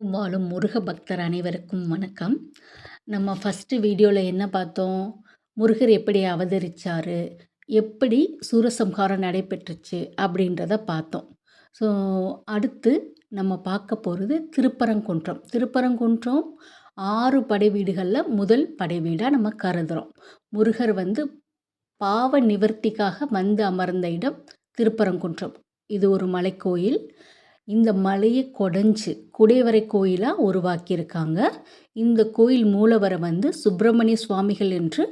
வாழும் முருக பக்தர் அனைவருக்கும் வணக்கம். நம்ம ஃபஸ்ட்டு வீடியோவில் என்ன பார்த்தோம்? முருகர் எப்படி அவதரித்தார் எப்படி சூரசம்ஹாரம் நடைபெற்றுச்சு அப்படின்றத பார்த்தோம். ஸோ அடுத்து நம்ம பார்க்க போகிறது திருப்பரங்குன்றம். திருப்பரங்குன்றம் ஆறு படை வீடுகளில் முதல் படை வீடாக நம்ம கருதுகிறோம் முருகர் வந்து பாவ நிவர்த்திக்காக வந்து அமர்ந்த இடம் திருப்பரங்குன்றம். இது ஒரு மலைக்கோயில். இந்த மலையை கொடைஞ்சு குடைவரை கோயிலாக உருவாக்கியிருக்காங்க. இந்த கோயில் மூலவரை வந்து சுப்பிரமணிய சுவாமிகள் என்று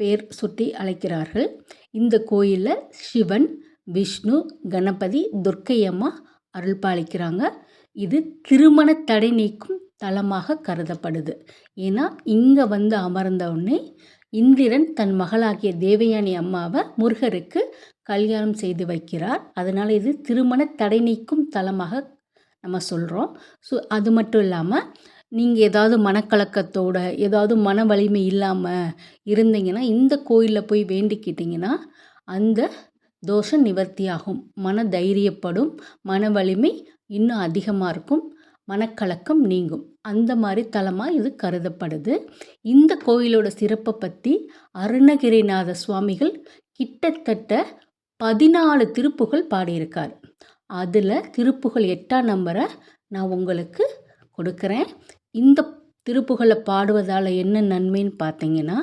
பெயர் சுட்டி அழைக்கிறார்கள். இந்த கோயிலில் சிவன் விஷ்ணு கணபதி துர்க்கையம்மா அருள் பாலிக்கிறாங்க இது திருமண தடை நீக்கும் தலமாக கருதப்படுது. ஏன்னா இங்கே வந்து அமர்ந்த உடனே இந்திரன் தன் மகளாகிய தேவயானி அம்மாவை முருகருக்கு கல்யாணம் செய்து வைக்கிறார். அதனால் இது திருமண தடை நீக்கும் தலமாக நம்ம சொல்கிறோம் ஸோ அது மட்டும் இல்லாமல் நீங்கள் ஏதாவது மனக்கலக்கத்தோட ஏதாவது மன வலிமை இல்லாமல் இருந்தீங்கன்னா இந்த கோயிலில் போய் வேண்டிக்கிட்டிங்கன்னா அந்த தோஷம் நிவர்த்தியாகும். மன தைரியப்படும் மன வலிமை இன்னும் அதிகமாக இருக்கும். மனக்கலக்கம் நீங்கும். அந்த மாதிரி தலமாக இது கருதப்படுது. இந்த கோயிலோட சிறப்பை பற்றி அருணகிரிநாத சுவாமிகள் கிட்டத்தட்ட பதினாலு திருப்புகள் பாடியிருக்கார். அதில் திருப்புகள் எட்டாம் நம்பரை நான் உங்களுக்கு கொடுக்குறேன். இந்த திருப்புகளை பாடுவதால் என்ன நன்மைன்னு பார்த்தீங்கன்னா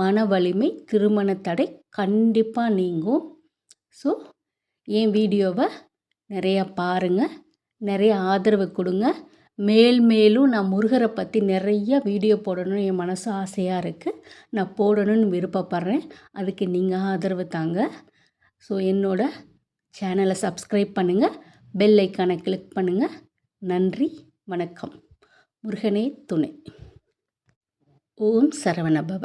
மன வலிமை திருமண தடை கண்டிப்பாக நீங்கும். ஸோ என் வீடியோவை நிறையா பாருங்கள் நிறைய ஆதரவு கொடுங்க. மேல் மேலும் நான் முருகரை பற்றி நிறைய வீடியோ போடணும்னு என் மனசு ஆசையாக இருக்குது நான் போடணும்னு விருப்பப்படுறேன். அதுக்கு நீங்கள் ஆதரவு தாங்க. ஸோ என்னோடய சேனலை சப்ஸ்கிரைப் பண்ணுங்கள் பெல் ஐக்கானை கிளிக் பண்ணுங்கள் நன்றி வணக்கம். முருகனே துணை. ஓம் சரவணபவ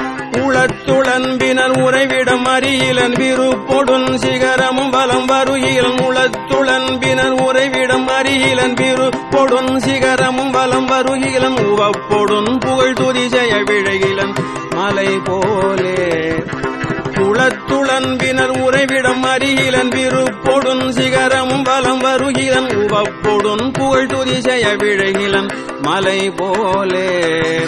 உளத்துளன்பினர் உறைவிடம் அரியிலன் விருப்பொடுன் சிகரமும் வலம் வருகிலன் உளத்துளன்பினர் உறைவிடம் அரியிலன் விருப்பொடுன் சிகரமும் வலம் வருகிலன் உவப்பொடுன் புகழ் துதி விழகிலன் மலை போலே. குளத்துளன்பினர் உறைவிடம் அருகிலன் விருப்பொடுன் சிகரமும் வலம் வருகிலன் உவப்பொடுன் புகழ் துதி விழகிலன் மலை போலே.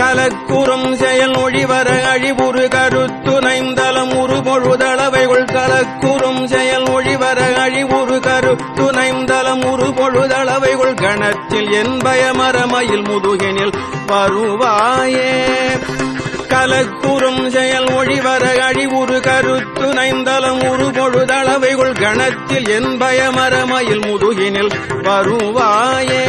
கலக்குறும் செயல் ஒழிவர அழிவுறு கருத்துணைந்தலம் உருபொழுதளவைகள் கலக்குறும் செயல் ஒழிவர அழிவுறு கருத்துணைந்தலம் உருபொழுதளவைகள் கணத்தில் என் பயமரமயில் முதுகினில் வருவாயே. கலக்குறும் செயல் ஒழிவர அழிவுறு கருத்து உருபொழுதளவைகள் கணத்தில் என் பயமரமயில் முதுகினில் வருவாயே.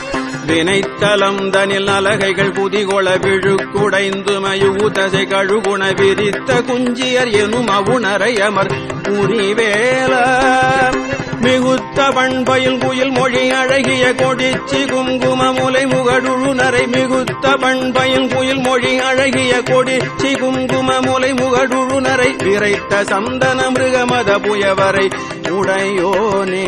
வினைத்தலம் தனில் அலகைகள் புதிகொள விழுக்குடைந்து மயுதசை கழுகுண விரித்த குஞ்சியர் எனும் அவுணரை அமர் புரிவேல. மிகுத்த பண்பயில் குயில் மொழி அழகிய கொடிச்சி குங்கும முலை முகடுழுநரை மிகுத்த பண்பயில் குயில் மொழி அழகிய கொடிச்சி குங்கும முலை முகடுழுநரை விரைத்த சந்தன மிருகமத புயவரை உடையோனே.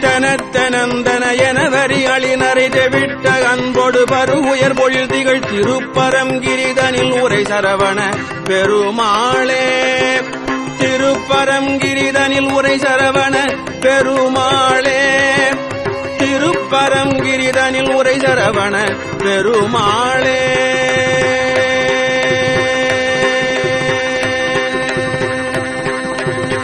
தனத்தனந்தன என வரி அழினரை தெவிட்ட அன்போடு பருகுயர் பொழில் திகழ் திருப்பரங்கிரிதனில் உரை சரவண பெருமாளே. திருப்பரங்கிரிதனில் உரை சரவண பெருமாளே. திருப்பரங்கிரிதனில் உரை சரவண பெருமாளே.